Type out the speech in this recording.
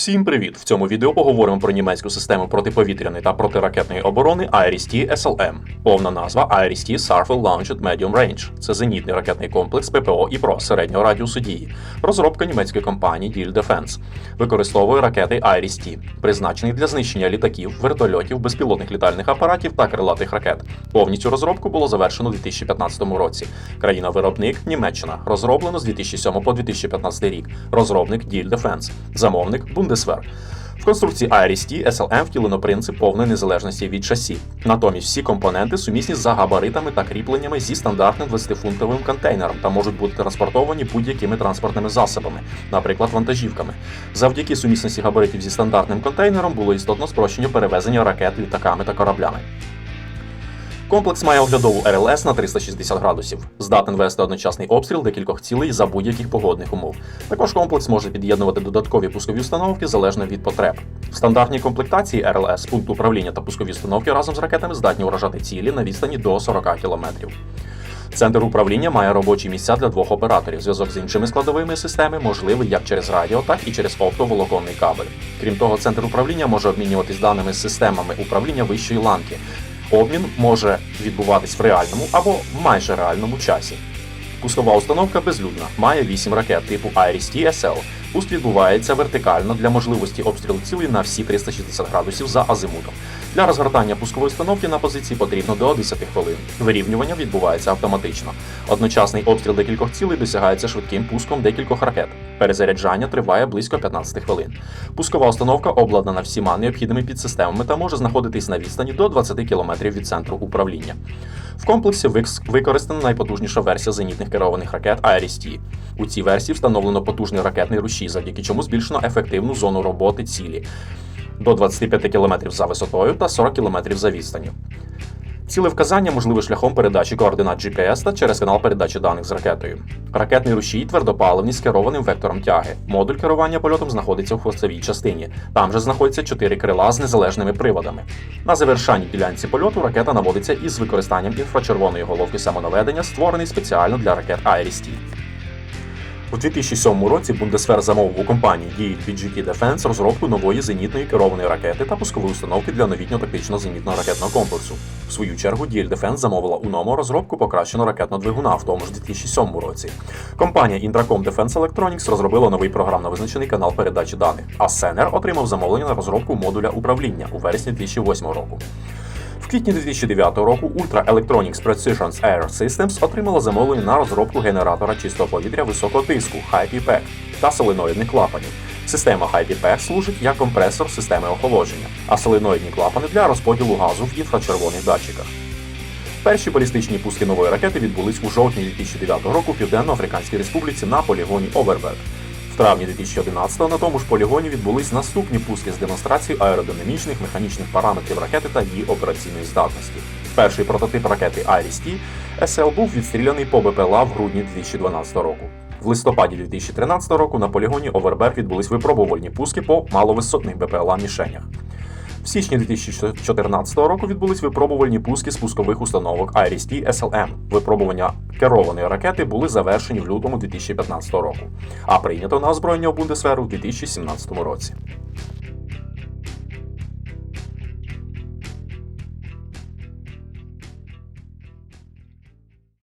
Всім привіт! В цьому відео поговоримо про німецьку систему протиповітряної та протиракетної оборони IRIS-T SLM. Повна назва IRIS-T Surface Launched Medium Range. Це зенітний ракетний комплекс ППО і ПРО середнього радіусу дії. Розробка німецької компанії Diehl Defense. Використовує ракети IRIS-T, призначених для знищення літаків, вертольотів, безпілотних літальних апаратів та крилатих ракет. Повністю розробку було завершено у 2015 році. Країна-виробник Німеччина. Розроблено з 2007 по 2015 рік. Розробник Diehl Defense. Замовник Bundeswehr. В конструкції IRIS-T SLM втілено принцип повної незалежності від шасі. Натомість всі компоненти сумісні за габаритами та кріпленнями зі стандартним 20-фунтовим контейнером та можуть бути транспортовані будь-якими транспортними засобами, наприклад, вантажівками. Завдяки сумісності габаритів зі стандартним контейнером було істотно спрощення перевезення ракет літаками та кораблями. Комплекс має оглядову РЛС на 360 градусів, здатен вести одночасний обстріл декількох цілей за будь-яких погодних умов. Також комплекс може під'єднувати додаткові пускові установки залежно від потреб. В стандартній комплектації РЛС пункт управління та пускові установки разом з ракетами здатні уражати цілі на відстані до 40 км. Центр управління має робочі місця для двох операторів. Зв'язок з іншими складовими системи можливий як через радіо, так і через оптоволоконний кабель. Крім того, центр управління може обмінюватись даними з системами управління вищої ланки. Обмін може відбуватись в реальному або майже реальному часі. Пускова установка безлюдна, має 8 ракет типу IRIS-T SL. Пуск відбувається вертикально для можливості обстрілу цілей на всі 360 градусів за азимутом. Для розгортання пускової установки на позиції потрібно до 10 хвилин. Вирівнювання відбувається автоматично. Одночасний обстріл декількох цілей досягається швидким пуском декількох ракет. Перезаряджання триває близько 15 хвилин. Пускова установка обладнана всіма необхідними підсистемами та може знаходитись на відстані до 20 км від центру управління. В комплексі використана найпотужніша версія зенітних керованих ракет IRIS-T. У цій версії встановлено потужний ракетний рушій, завдяки чому збільшено ефективну зону роботи цілі до 25 км за висотою та 40 км за відстанню. Цілевказання можливе шляхом передачі координат GPS та через канал передачі даних з ракетою. Ракетний рушій твердопаливний з керованим вектором тяги. Модуль керування польотом знаходиться в хвостовій частині. Там же знаходяться чотири крила з незалежними приводами. На завершанні ділянці польоту ракета наводиться із використанням інфрачервоної головки самонаведення, створений спеціально для ракет IRIS-T. У 2007 році Бундесвер замовив у компанії Diehl BGT Defense розробку нової зенітної керованої ракети та пускової установки для новітнього тактичного зенітного ракетного комплексу. В свою чергу Diehl Defense замовила у НОМО розробку покращеного ракетного двигуна в тому ж 2007 році. Компанія Intracom Defense Electronics розробила новий програмно визначений канал передачі даних, а Сенер отримав замовлення на розробку модуля управління у вересні 2008 року. Квітні 2009 року Ultra Electronics Precision Air Systems отримала замовлення на розробку генератора чистого повітря високого тиску High PPAC та соленоїдних клапанів. Система High PPAC служить як компресор системи охолодження, а соленоїдні клапани для розподілу газу в інфрачервоних датчиках. Перші балістичні пуски нової ракети відбулись у жовтні 2009 року в Південно-Африканській Республіці на полігоні Оверберг. Травні 2011-го на тому ж полігоні відбулись наступні пуски з демонстрацією аеродинамічних механічних параметрів ракети та її операційної здатності. Перший прототип ракети Айріс-Ті СЛ був відстріляний по БПЛА в грудні 2012 року. В листопаді 2013 року на полігоні Овербер відбулись випробувальні пуски по маловисотних БПЛА мішенях. В січні 2014 року відбулись випробувальні пуски спускових установок IRIS-T SLM. Випробування керованої ракети були завершені в лютому 2015 року, а прийнято на озброєння у Бундесверу в 2017 році.